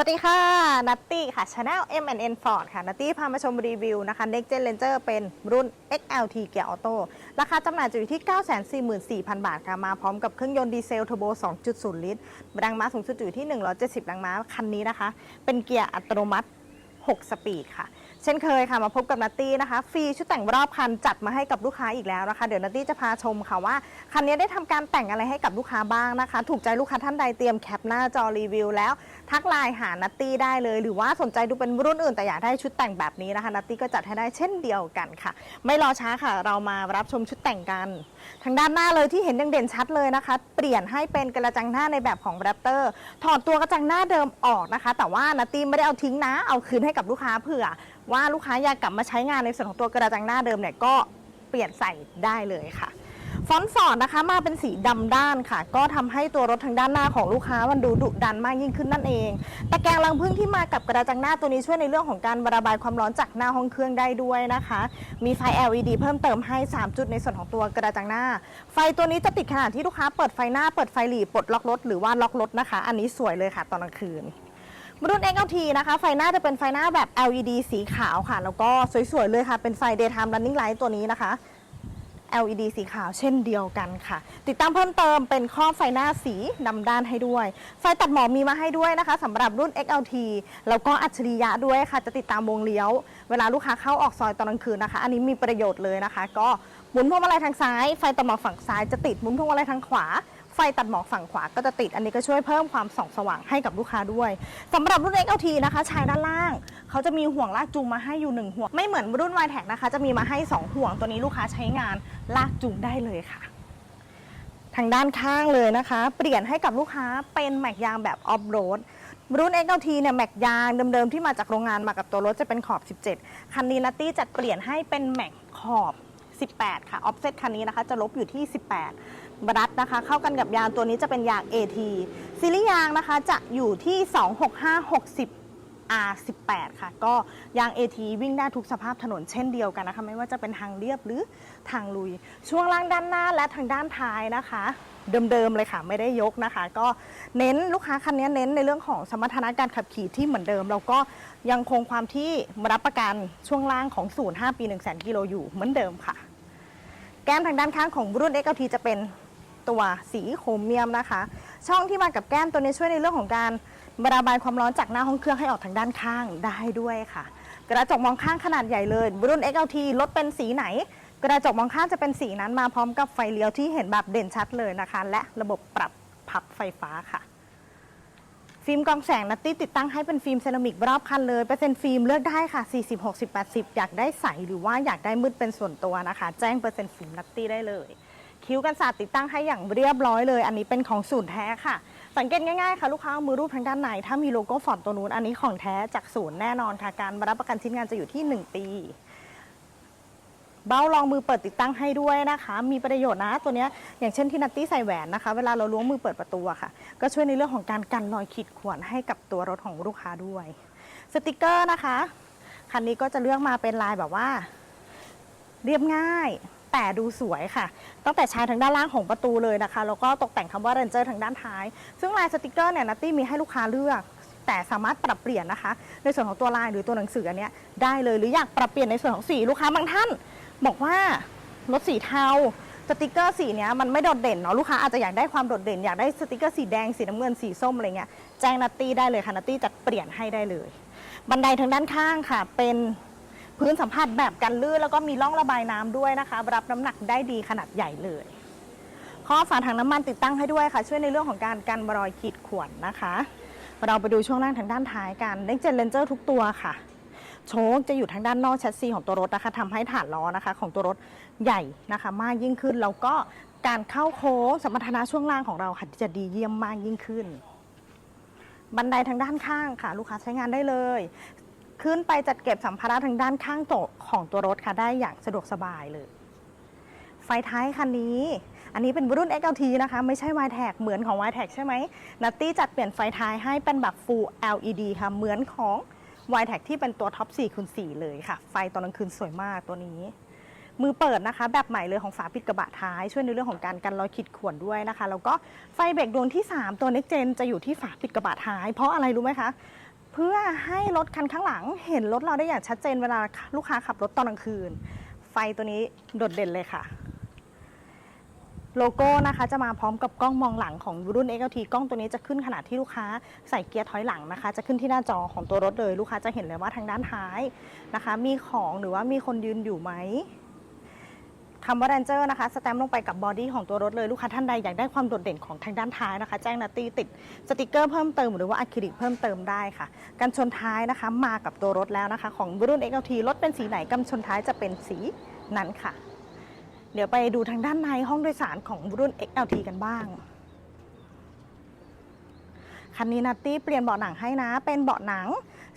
สวัสดีค่ะ นัตตี้ค่ะ Channel M&N Ford ค่ะ นัตตี้พามาชมรีวิวนะคะ Next Gen Ranger เป็นรุ่น XLT เกียร์ออโต้ราคาจำหน่ายจะอยู่ที่ 944,000 บาทค่ะ มาพร้อมกับเครื่องยนต์ดีเซลเทอร์โบ 2.0 ลิตรแรงม้าสูงสุดอยู่ที่ 170 แรงม้า คันนี้นะคะ เป็นเกียร์อัตโนมัติ 6 สปีดค่ะ เช่นเคยค่ะมาพบกับนัตตี้นะคะฟรีชุดแต่งรอบคันจัดมาให้กับลูกค้าอีกแล้วนะคะ เดี๋ยวนัตตี้จะพาชมค่ะว่าคันนี้ได้ทำการแต่งอะไรให้กับลูกค้าบ้างนะคะ ถูกใจลูกค้าท่านใดเตรียมแคปหน้าจอรีวิวแล้ว ทักไลน์หานัตตี้ได้เลย หรือว่าสนใจดูเป็นรุ่นอื่นแต่อยากได้ชุดแต่งแบบนี้นะคะนัตตี้ก็จัดให้ได้เช่นเดียวกันค่ะ ไม่รอช้าค่ะ เรามารับชมชุดแต่งกัน ทางด้านหน้าเลยที่เห็นยังเด่นชัดเลยนะคะ เปลี่ยนให้เป็นกระจังหน้าในแบบของแรปเตอร์ถอดตัวกระจังหน้าเดิมออกนะคะ แต่ว่านัตตี้ไม่ได้เอาทิ้งนะเอาคืนให้กับลูกค้าเผื่อ ว่าลูกค้าอยากกลับมาใช้งานในส่วนของตัวกระจังหน้าเดิมเนี่ยก็เปลี่ยนใส่ได้เลยค่ะฟอนต์ฟอร์ดนะคะมาเป็นสีดำด้านค่ะ ก็ทำให้ตัวรถทางด้านหน้าของลูกค้ามันดูดุดันมากยิ่งขึ้นนั่นเองตะแกรงรังพึ่งที่มากับกระจังหน้าตัวนี้ช่วยในเรื่องของการระบายความร้อนจากหน้าห้องเครื่องได้ด้วยนะคะ มีไฟ LED เพิ่มเติมให้ 3 จุดในส่วนของตัวกระจังหน้า ไฟตัวนี้จะติดขนาดที่ลูกค้าเปิดไฟหน้าเปิดไฟหลีปลดล็อกรถหรือว่าล็อกรถนะคะ อันนี้สวยเลยค่ะตอนกลางคืน รุ่น XLT นะคะ ไฟหน้าจะเป็นไฟหน้าแบบ LED สีขาวค่ะ แล้วก็สวยๆเลยค่ะ เป็นไฟ daytime running light ตัวนี้นะคะ LED สีขาวเช่นเดียวกันค่ะ ติดตั้งเพิ่มเติมเป็นข้อบไฟหน้าสีดำด้านให้ด้วย ไฟตัดหมอกมีมาให้ด้วยนะคะสำหรับรุ่น XLT แล้วก็อัจฉริยะด้วยค่ะ จะติดตามวงเลี้ยว เวลาลูกค้าเข้าออกซอยตอนกลางคืนนะคะ อันนี้มีประโยชน์เลยนะคะ ก็หมุนพวงมาลัยทางซ้าย ไฟตัดหมอกฝั่งซ้ายจะติดหมุนพวงมาลัยทางขวา ไฟตัดหมอกฝั่งขวาก็จะติด อันนี้ก็ช่วยเพิ่มความส่องสว่างให้กับลูกค้าด้วยสำหรับรุ่น XLT นะคะชายด้านล่าง เขาจะมีห่วงลากจูงมาให้อยู่หนึ่งห่วง ไม่เหมือนรุ่น y t e c นะคะ จะมีมาให้ 2 ห่วงตัวนี้ลูกค้าใช้งานลากจูงได้เลยค่ะ ทางด้านข้างเลยนะคะ เปลี่ยนให้กับลูกค้าเป็นแม็กยางแบบออฟโรดรุ่น XLT เนี่ยแม็กยางเดิมๆที่มาจากโรงงานมากับตัวรถจะเป็นขอบ 17 คันนี้นัตตี้จัดเปลี่ยนให้เป็นแม็กขอบ 18 ค่ะ ออฟเซตคันนี้นะคะจะลบอยู่ที่ 18 บรัดนะคะ เข้ากันกับยางตัวนี้จะเป็นยาง AT ซีรีส์ยางนะคะจะอยู่ที่ 26560 R18 ค่ะ ก็ยาง AT วิ่งได้ทุกสภาพถนนเช่นเดียวกันนะคะ ไม่ว่าจะเป็นทางเรียบหรือทางลุย ช่วงล่างด้านหน้าและทางด้านท้ายนะคะ เดิมๆเลยค่ะ ไม่ได้ยกนะคะ ก็เน้นลูกค้าคันนี้เน้นในเรื่องของสมรรถนะการขับขี่ที่เหมือนเดิมแล้วก็ยังคงความที่รับประกันช่วงล่างของศูนย์5ปี 1 0 0 0 0กิโลอยู่เหมือนเดิมค่ะ แก้มทางด้านข้างของรุ่น XLT จะเป็น ตัวสีโครเมียมนะคะ ช่องที่มากับแก้มตัวนี้ช่วยในเรื่องของการระบายความร้อนจากหน้าห้องเครื่องให้ออกทางด้านข้างได้ด้วยค่ะ กระจกมองข้างขนาดใหญ่เลยรุ่น XLT รถเป็นสีไหน กระจกมองข้างจะเป็นสีนั้นมาพร้อมกับไฟเลี้ยวที่เห็นแบบเด่นชัดเลยนะคะ และระบบปรับพับไฟฟ้าค่ะฟิล์มกองแสงนัตตี้ติดตั้งให้เป็นฟิล์มเซรามิกรอบคันเลยเปอร์เซ็นต์ฟิล์มเลือกได้ค่ะ 40 60 80 อยากได้ใสหรือว่าอยากได้มืดเป็นส่วนตัวนะคะ แจ้งเปอร์เซ็นต์ฟิล์มนัตตี้ได้เลย คิ้วกันศาสตร์ติดตั้งให้อย่างเรียบร้อยเลย อันนี้เป็นของศูนย์แท้ค่ะ สังเกตง่ายๆค่ะลูกค้าเอามือรูปทางด้านในถ้ามีโลโก้ฟอร์ตัวนู้นอันนี้ของแท้จากศูนย์แน่นอนค่ะการรับประกันชิ้นงานจะอยู่ที่ 1 ปี เบ้ารองมือเปิดติดตั้งให้ด้วยนะคะ มีประโยชน์นะตัวเนี้ยอย่างเช่นที่นัตตี้ใส่แหวนนะคะ เวลาเราล้วงมือเปิดประตูอะค่ะ ก็ช่วยในเรื่องของการกันรอยขีดข่วนให้กับตัวรถของลูกค้าด้วยสติกเกอร์นะคะคันนี้ก็จะเลือกมาเป็นลายแบบว่า เรียบง่าย แต่ดูสวยค่ะ ตั้งแต่ชายทางด้านล่างของประตูเลยนะคะ แล้วก็ตกแต่งคำว่า Ranger ทางด้านท้าย ซึ่งลายสติกเกอร์เนี่ยนัตตี้มีให้ลูกค้าเลือกแต่สามารถปรับเปลี่ยนนะคะ ในส่วนของตัวลายหรือตัวหนังสืออันเนี้ยได้เลยหรืออยากปรับเปลี่ยนในส่วนของสีลูกค้าบางท่าน บอกว่ารถสีเทาสติกเกอร์สีเนี้ยมันไม่โดดเด่นเนาะลูกค้าอาจจะอยากได้ความโดดเด่นอยากได้สติกเกอร์สีแดงสีน้ำเงินสีส้มอะไรเงี้ยแจ้งนัตตี้ได้เลยค่ะนัตตี้จะเปลี่ยนให้ได้เลย บันไดทางด้านข้างค่ะ เป็น พื้นสัมผัสแบบกันลื่นแล้วก็มีร่องระบายน้ำด้วยนะคะ รับน้ำหนักได้ดีขนาดใหญ่เลย ข้อฝาถังน้ำมันติดตั้งให้ด้วยค่ะ ช่วยในเรื่องของการกันรอยขีดข่วนนะคะ เราไปดูช่วงล่างทางด้านท้ายกันเล็กเจนเลนเจอร์ทุกตัวค่ะ โชคจะอยู่ทางด้านนอกแชสซีของตัวรถนะคะทำให้ฐานล้อนะคะ ของตัวรถใหญ่นะคะ มากยิ่งขึ้นแล้วก็การเข้าโค้งสมรรถนะช่วงล่างของเราค่ะจะดีเยี่ยมมากยิ่งขึ้น บันไดทางด้านข้างค่ะ ลูกค้าใช้งานได้เลย ขึ้นไปจัดเก็บสัมภาระทางด้านข้างโต๊ะของตัวรถค่ะได้อย่างสะดวกสบายเลย ไฟท้ายคันนี้ อันนี้เป็นรุ่น XLT นะคะ ไม่ใช่ y t a g เหมือนของ y t a g ใช่ไหมนัตตี้จัดเปลี่ยนไฟท้ายให้เป็นแบบ Full LED ค่ะเหมือนของ y t a g ที่เป็นตัวท็อป4คูณ4เลยค่ะ ไฟตอนกลางคืนสวยมากตัวนี้ มือเปิดนะคะ แบบใหม่เลยของฝาปิดกระบะท้าย ช่วยในเรื่องของการกันรอยขีดข่วนด้วยนะคะ แล้วก็ไฟเบรกดวงที่ 3 ตัว Next Gen จะอยู่ที่ฝาปิดกระบะท้าย เพราะอะไรรู้ไหมคะ พื่อให้รถคันข้างหลังเห็นรถเราได้อย่างชัดเจนเวลาลูกค้าขับรถตอนกลางคืน ไฟตัวนี้โดดเด่นเลยค่ะ โลโก้นะคะจะมาพร้อมกับกล้องมองหลังของรุ่น XLT กล้องตัวนี้จะขึ้นขณะที่ลูกค้าใส่เกียร์ถอยหลังนะคะ จะขึ้นที่หน้าจอของตัวรถเลย ลูกค้าจะเห็นเลยว่าทางด้านท้ายนะคะ มีของหรือว่ามีคนยืนอยู่ไหม คำว่า Ranger นะคะ สแตมป์ลงไปกับบอดี้ของตัวรถเลย ลูกค้าท่านใดอยากได้ความโดดเด่นของทางด้านท้ายนะคะ แจ้งนาตีติดสติกเกอร์เพิ่มเติมหรือว่าอะคริลิกเพิ่มเติมได้ค่ะ กันชนท้ายนะคะ มากับตัวรถแล้วนะคะ ของรุ่น XLT รถเป็นสีไหนกันชนท้ายจะเป็นสีนั้นค่ะ เดี๋ยวไปดูทางด้านในห้องโดยสารของรุ่น XLT กันบ้างคันนี้นัตตี้เปลี่ยนเบาะหนังให้นะ เป็นเบาะหนัง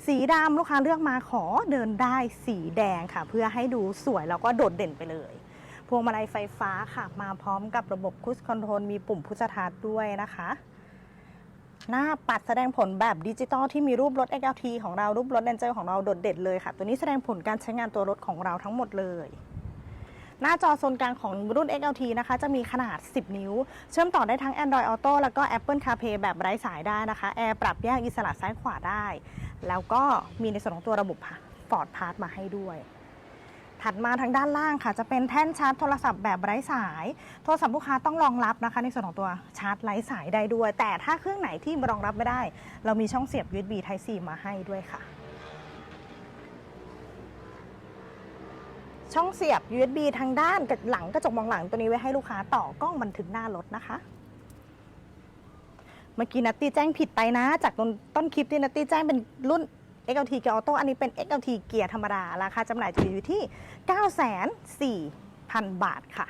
สีดำลูกค้าเลือกมาขอเดินได้สีแดงค่ะ เพื่อให้ดูสวยแล้วก็โดดเด่นไปเลย พวงมาลัยไฟฟ้าค่ะ มาพร้อมกับระบบคุชคอนโทรลมีปุ่มพุชทาร์ทด้วยนะคะ หน้าปัดแสดงผลแบบดิจิตอลที่มีรูปรถ XLT ของเรารูปรถ Ranger ของเราโดดเด่นเลยค่ะ ตัวนี้แสดงผลการใช้งานตัวรถของเราทั้งหมดเลยหน้าจอโซนกลางของรุ่น XLT นะคะ จะมีขนาด 10 นิ้ว เชื่อมต่อได้ทั้ง Android Auto แล้วก็ Apple CarPlay แบบไร้สายได้นะคะ แอร์ปรับแยกอิสระซ้ายขวาได้ แล้วก็มีในส่วนของตัวระบบ Ford Pass มาให้ด้วย ถัดมาทางด้านล่างค่ะ จะเป็นแท่นชาร์จโทรศัพท์แบบไร้สาย โทรศัพท์ลูกค้าต้องรองรับนะคะ ในส่วนของตัวชาร์จไร้สายได้ด้วย แต่ถ้าเครื่องไหนที่รองรับไม่ได้ เรามีช่องเสียบ USB Type C มาให้ด้วยค่ะ ช่องเสียบ USB ทางด้านกับหลังกระจกมองหลังตัวนี้ไว้ให้ลูกค้าต่อกล้องบันทึกหน้ารถนะคะเมื่อกี้นัตตี้แจ้งผิดไปนะ จากต้นต้นคลิปที่นัตตี้แจ้งเป็นรุ่น XLT เกียร์ออโต้อันนี้เป็น XLT เกียร์ธรรมดา ราคาจำหน่ายจะอยู่ที่ 94,000 บาทค่ะ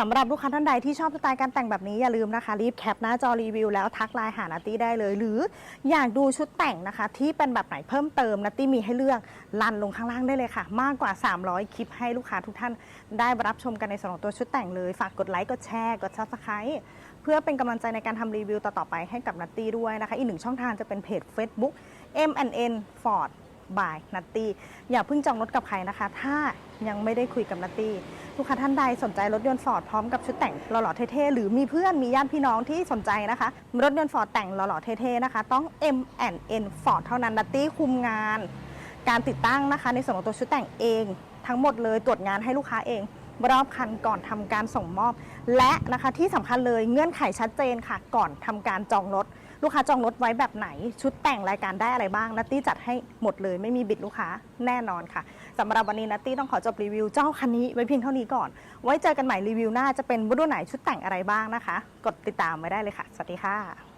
สำหรับลูกค้าท่านใดที่ชอบสไตล์การแต่งแบบนี้อย่าลืมนะคะ รีบแคปหน้าจอรีวิวแล้วทักไลน์หานัตตี้ได้เลย หรืออยากดูชุดแต่งนะคะ ที่เป็นแบบไหนเพิ่มเติมนัตตี้มีให้เลือกลันลงข้างล่างได้เลยค่ะ มากกว่า 300 คลิปให้ลูกค้าทุกท่านได้รับชมกันในส่วนของตัวชุดแต่งเลย ฝากกดไลค์กดแชร์กด subscribe เพื่อเป็นกำลังใจในการทำรีวิวต่อๆไปให้กับนัตตี้ด้วยนะคะ อีกหนึ่งช่องทางจะเป็นเพจ Facebook M&N Ford by นัตตี้อย่าเพิ่งจองรถกับใครนะคะ ถ้ายังไม่ได้คุยกับนัตตี้ลูกค้าท่านใดสนใจรถยนต์ฟอร์ดพร้อมกับชุดแต่งหล่อๆเท่ๆ หรือมีเพื่อนมีญาติพี่น้องที่สนใจนะคะ รถยนต์ฟอร์ดแต่งหล่อๆเท่ๆนะคะ ต้อง M&N Ford เท่านั้นนัตตี้คุมงาน การติดตั้งนะคะ ในส่วนของตัวชุดแต่งเอง ทั้งหมดเลยตรวจงานให้ลูกค้าเอง รอบคันก่อนทำการส่งมอบ และนะคะที่สำคัญเลยเงื่อนไขชัดเจนค่ะ ก่อนทำการจองรถ ลูกค้าจองรถไว้แบบไหน ชุดแต่งรายการได้อะไรบ้างนัตตี้จัดให้หมดเลยไม่มีบิดลูกค้าแน่นอนค่ะสำหรับวันนี้นัตตี้ต้องขอจบรีวิวเจ้าคันนี้ไว้เพียงเท่านี้ก่อน ไว้เจอกันใหม่รีวิวหน้าจะเป็นรุ่นไหนชุดแต่งอะไรบ้างนะคะ กดติดตามไว้ได้เลยค่ะ สวัสดีค่ะ